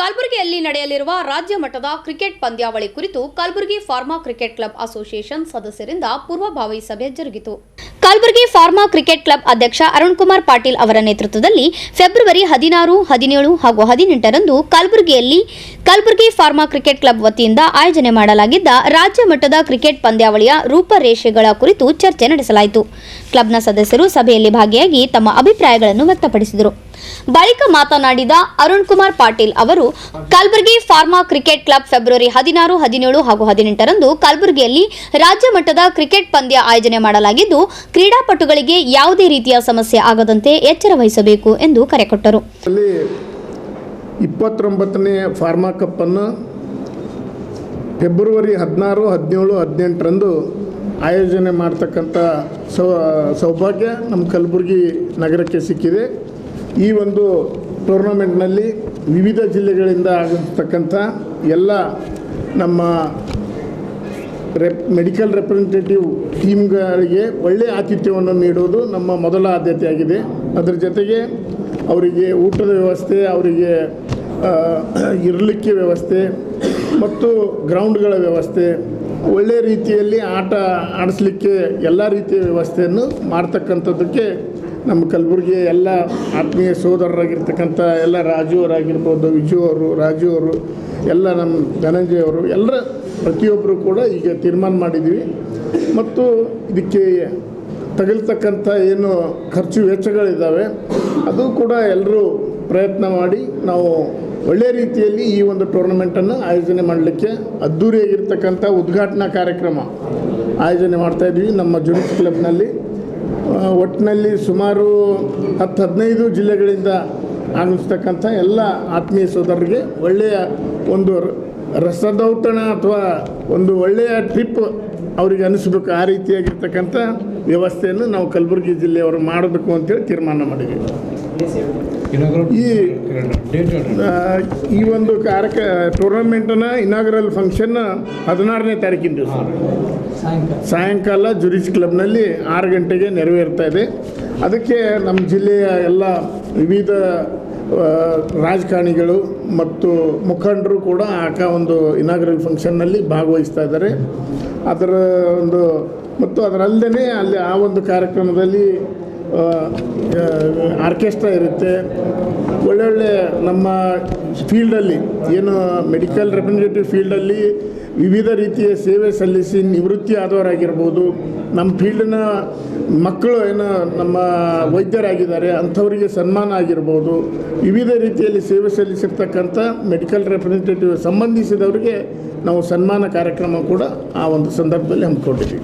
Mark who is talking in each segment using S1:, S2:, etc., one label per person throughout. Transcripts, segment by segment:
S1: ಕಲಬುರಗಿಯಲ್ಲಿ ನಡೆಯಲಿರುವ ರಾಜ್ಯ ಮಟ್ಟದ ಕ್ರಿಕೆಟ್ ಪಂದ್ಯಾವಳಿ ಕುರಿತು Kalaburagi pharma cricket club association ಸದಸ್ಯರಿಂದ ಪೂರ್ವಭಾವಿ ಸಭೆ ಜರುಗಿತು. ಕಲಬುರಗಿ ಫಾರ್ಮಾ ಕ್ರಿಕೆಟ್ ಕ್ಲಬ್ ಅಧ್ಯಕ್ಷ ಅರುಣ್ ಕುಮಾರ್ ಪಾಟೀಲ್ ಅವರ ನೇತೃತ್ವದಲ್ಲಿ ಫೆಬ್ರವರಿ ಹದಿನಾರು, ಹದಿನೇಳು ಹಾಗೂ ಹದಿನೆಂಟರಂದು ಕಲಬುರಗಿಯಲ್ಲಿ ಕಲಬುರಗಿ ಫಾರ್ಮಾ ಕ್ರಿಕೆಟ್ ಕ್ಲಬ್ ವತಿಯಿಂದ ಆಯೋಜನೆ ಮಾಡಲಾಗಿದ್ದ ರಾಜ್ಯ ಮಟ್ಟದ ಕ್ರಿಕೆಟ್ ಪಂದ್ಯಾವಳಿಯ ರೂಪರೇಷೆಗಳ ಕುರಿತು ಚರ್ಚೆ ನಡೆಸಲಾಯಿತು. ಕ್ಲಬ್ನ ಸದಸ್ಯರು ಸಭೆಯಲ್ಲಿ ಭಾಗಿಯಾಗಿ ತಮ್ಮ ಅಭಿಪ್ರಾಯಗಳನ್ನು ವ್ಯಕ್ತಪಡಿಸಿದರು. ಬಳಿಕ ಮಾತನಾಡಿದ ಅರುಣ್ ಕುಮಾರ್ ಪಾಟೀಲ್ ಅವರು, Kalaburagi pharma cricket club February ಹದಿನಾರು, ಹದಿನೇಳು ಹಾಗೂ ಹದಿನೆಂಟರಂದು ಕಲಬುರಗಿಯಲ್ಲಿ ರಾಜ್ಯ ಮಟ್ಟದ ಕ್ರಿಕೆಟ್ ಪಂದ್ಯ ಆಯೋಜನೆ ಮಾಡಲಾಗಿದ್ದು, ಕ್ರೀಡಾಪಟುಗಳಿಗೆ ಯಾವುದೇ ರೀತಿಯ ಸಮಸ್ಯೆ ಆಗದಂತೆ ಎಚ್ಚರ ವಹಿಸಬೇಕು ಎಂದು ಕರೆ ಕೊಟ್ಟರು.
S2: ಇಪ್ಪತ್ತೊಂಬತ್ತನೇ ಫಾರ್ಮಾ ಕಪ್ಪನ್ನು ಫೆಬ್ರವರಿ ಹದಿನಾರು, ಹದಿನೇಳು, ಹದಿನೆಂಟರಂದು ಆಯೋಜನೆ ಮಾಡ್ತಕ್ಕಂಥ ಸೌ, ಸೌಭಾಗ್ಯ ನಮ್ಮ ಕಲಬುರಗಿ ನಗರಕ್ಕೆ ಸಿಕ್ಕಿದೆ. ಈ ಒಂದು ಟೂರ್ನಮೆಂಟ್ನಲ್ಲಿ ವಿವಿಧ ಜಿಲ್ಲೆಗಳಿಂದ ಆಗಿರ್ತಕ್ಕಂಥ ಎಲ್ಲ ನಮ್ಮ ರೆಪ್, ಮೆಡಿಕಲ್ ರೆಪ್ರೆಸೆಂಟೇಟಿವ್ ಟೀಮ್ಗಳಿಗೆ ಒಳ್ಳೆಯ ಆತಿಥ್ಯವನ್ನು ನೀಡುವುದು ನಮ್ಮ ಮೊದಲ ಆದ್ಯತೆಯಾಗಿದೆ. ಅದರ ಜೊತೆಗೆ ಅವರಿಗೆ ಊಟದ ವ್ಯವಸ್ಥೆ, ಅವರಿಗೆ ಇರಲಿಕ್ಕೆ ವ್ಯವಸ್ಥೆ ಮತ್ತು ಗ್ರೌಂಡ್ಗಳ ವ್ಯವಸ್ಥೆ, ಒಳ್ಳೆಯ ರೀತಿಯಲ್ಲಿ ಆಟ ಆಡಿಸ್ಲಿಕ್ಕೆ ಎಲ್ಲ ರೀತಿಯ ವ್ಯವಸ್ಥೆಯನ್ನು ಮಾಡ್ತಕ್ಕಂಥದ್ದಕ್ಕೆ ನಮ್ಮ ಕಲಬುರಗಿ ಎಲ್ಲ ಆತ್ಮೀಯ ಸೋದರರಾಗಿರ್ತಕ್ಕಂಥ ಎಲ್ಲ ರಾಜು ಅವರಾಗಿರ್ಬೋದು ವಿಜು ಅವರು ರಾಜು ಅವರು ಎಲ್ಲ ನಮ್ಮ ಧನಂಜಯ ಅವರು ಎಲ್ಲರ ಪ್ರತಿಯೊಬ್ಬರು ಕೂಡ ಈಗ ತೀರ್ಮಾನ ಮಾಡಿದ್ವಿ. ಮತ್ತು ಇದಕ್ಕೆ ತಗಲ್ತಕ್ಕಂಥ ಏನು ಖರ್ಚು ವೆಚ್ಚಗಳಿದ್ದಾವೆ, ಅದು ಕೂಡ ಎಲ್ಲರೂ ಪ್ರಯತ್ನ ಮಾಡಿ ನಾವು ಒಳ್ಳೆಯ ರೀತಿಯಲ್ಲಿ ಈ ಒಂದು ಟೂರ್ನಮೆಂಟನ್ನು ಆಯೋಜನೆ ಮಾಡಲಿಕ್ಕೆ ಅದ್ಧೂರಿಯಾಗಿರ್ತಕ್ಕಂಥ ಉದ್ಘಾಟನಾ ಕಾರ್ಯಕ್ರಮ ಆಯೋಜನೆ ಮಾಡ್ತಾಯಿದ್ವಿ ನಮ್ಮ ಜುಡಿಸ್ ಕ್ಲಬ್ನಲ್ಲಿ. ಒಟ್ಟಿನಲ್ಲಿ ಸುಮಾರು ಹತ್ತು ಹದಿನೈದು ಜಿಲ್ಲೆಗಳಿಂದ ಆಗಮಿಸ್ತಕ್ಕಂಥ ಎಲ್ಲ ಆತ್ಮೀಯ ಸೋದರರಿಗೆ ಒಳ್ಳೆಯ ಒಂದು ರಸದೌತಣ ಅಥವಾ ಒಂದು ಒಳ್ಳೆಯ ಟ್ರಿಪ್ ಅವರಿಗೆ ಅನಿಸ್ಬೇಕು. ಆ ರೀತಿಯಾಗಿರ್ತಕ್ಕಂಥ ವ್ಯವಸ್ಥೆಯನ್ನು ನಾವು ಕಲಬುರಗಿ ಜಿಲ್ಲೆಯವರು ಮಾಡಬೇಕು ಅಂತೇಳಿ ತೀರ್ಮಾನ ಮಾಡಿದ್ವಿ. ಈ ಈ ಒಂದು ಕಾರ್ಯಕ ಟೂರ್ನಮೆಂಟನ್ನು ಇನಾಗ್ರಲ್ ಫಂಕ್ಷನ್ ಹದಿನಾರನೇ ತಾರೀಕಿನ ದಿವಸ. ಸಾಯಂಕಾಲ. ಜುರಿಸ್ ಕ್ಲಬ್ನಲ್ಲಿ ಆರು ಗಂಟೆಗೆ ನೆರವೇರ್ತಾ ಇದೆ. ಅದಕ್ಕೆ ನಮ್ಮ ಜಿಲ್ಲೆಯ ಎಲ್ಲ ವಿವಿಧ ರಾಜಕಾರಣಿಗಳು ಮತ್ತು ಮುಖಂಡರು ಕೂಡ ಆಕ ಒಂದು ಇನಾಗ್ರಲ್ ಫಂಕ್ಷನ್ನಲ್ಲಿ ಭಾಗವಹಿಸ್ತಾ ಇದ್ದಾರೆ. ಅದರ ಒಂದು ಮತ್ತು ಅದರಲ್ಲದೆ ಅಲ್ಲಿ ಆ ಒಂದು ಕಾರ್ಯಕ್ರಮದಲ್ಲಿ ಆರ್ಕೆಸ್ಟ್ರಾ ಇರುತ್ತೆ. ಒಳ್ಳೊಳ್ಳೆ ನಮ್ಮ ಫೀಲ್ಡಲ್ಲಿ ಏನು ಮೆಡಿಕಲ್ ರೆಪ್ರೆಸೆಂಟೇಟಿವ್ ಫೀಲ್ಡಲ್ಲಿ ವಿವಿಧ ರೀತಿಯ ಸೇವೆ ಸಲ್ಲಿಸಿ ನಿವೃತ್ತಿ ಆದವರಾಗಿರ್ಬೋದು ನಮ್ಮ ಫೀಲ್ಡ್ನ ಮಕ್ಕಳು ಏನು ನಮ್ಮ ವೈದ್ಯರಾಗಿದ್ದಾರೆ, ಅಂಥವರಿಗೆ ಸನ್ಮಾನ ಆಗಿರ್ಬೋದು. ವಿವಿಧ ರೀತಿಯಲ್ಲಿ ಸೇವೆ ಸಲ್ಲಿಸಿರ್ತಕ್ಕಂಥ ಮೆಡಿಕಲ್ ರೆಪ್ರೆಸೆಂಟೇಟಿವ್ ಸಂಬಂಧಿಸಿದವರಿಗೆ ನಾವು ಸನ್ಮಾನ ಕಾರ್ಯಕ್ರಮ ಕೂಡ ಆ ಒಂದು ಸಂದರ್ಭದಲ್ಲಿ ಹಮ್ಮಿಕೊಂಡಿದ್ದೀವಿ.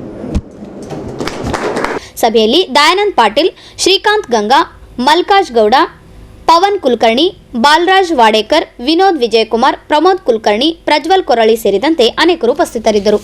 S1: ಸಭೆಯಲ್ಲಿ ದಯಾನಂದ್ ಪಾಟೀಲ್, ಶ್ರೀಕಾಂತ್ ಗಂಗಾ, ಮಲ್ಕಾಜ್ ಗೌಡ ಪವನ್ ಕುಲಕರ್ಣಿ ಬಾಲರಾಜ್ ವಾಡೇಕರ್ ವಿನೋದ್ ವಿಜಯಕುಮಾರ್ ಪ್ರಮೋದ್ ಕುಲಕರ್ಣಿ ಪ್ರಜ್ವಲ್ ಕೊರಳಿ ಸೇರಿದಂತೆ ಅನೇಕರು ಉಪಸ್ಥಿತರಿದ್ದರು.